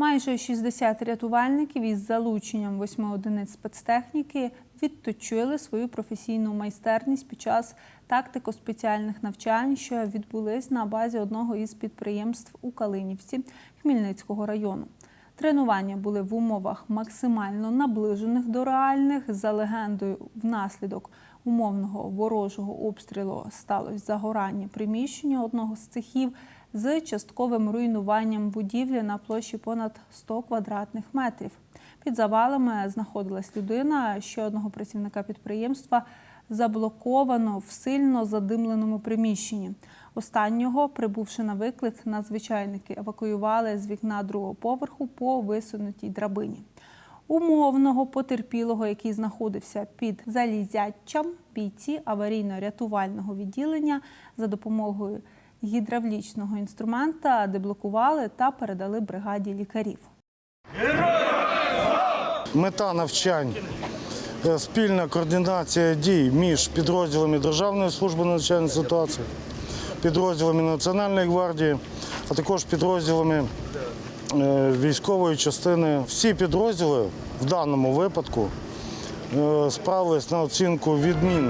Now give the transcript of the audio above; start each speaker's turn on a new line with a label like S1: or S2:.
S1: Майже 60 рятувальників із залученням восьми одиниць спецтехніки відточили свою професійну майстерність під час тактико-спеціальних навчань, що відбулись на базі одного із підприємств у Калинівці Хмельницького району. Тренування були в умовах максимально наближених до реальних. За легендою, внаслідок умовного ворожого обстрілу сталося загорання приміщення одного з цехів з частковим руйнуванням будівлі на площі понад 100 квадратних метрів. Під завалами знаходилась людина ще одного працівника підприємства. Заблоковано в сильно задимленому приміщенні. Останнього, прибувши на виклик, надзвичайники евакуювали з вікна другого поверху по висунутій драбині. Умовного потерпілого, який знаходився під залізячам, бійці аварійно-рятувального відділення за допомогою гідравлічного інструмента деблокували та передали бригаді лікарів.
S2: Мета навчань е, спільна координація дій між підрозділами Державної служби надзвичайної ситуації, підрозділами Національної гвардії, а також підрозділами е, військової частини. Всі підрозділи в даному випадку е, справились на оцінку відмінно.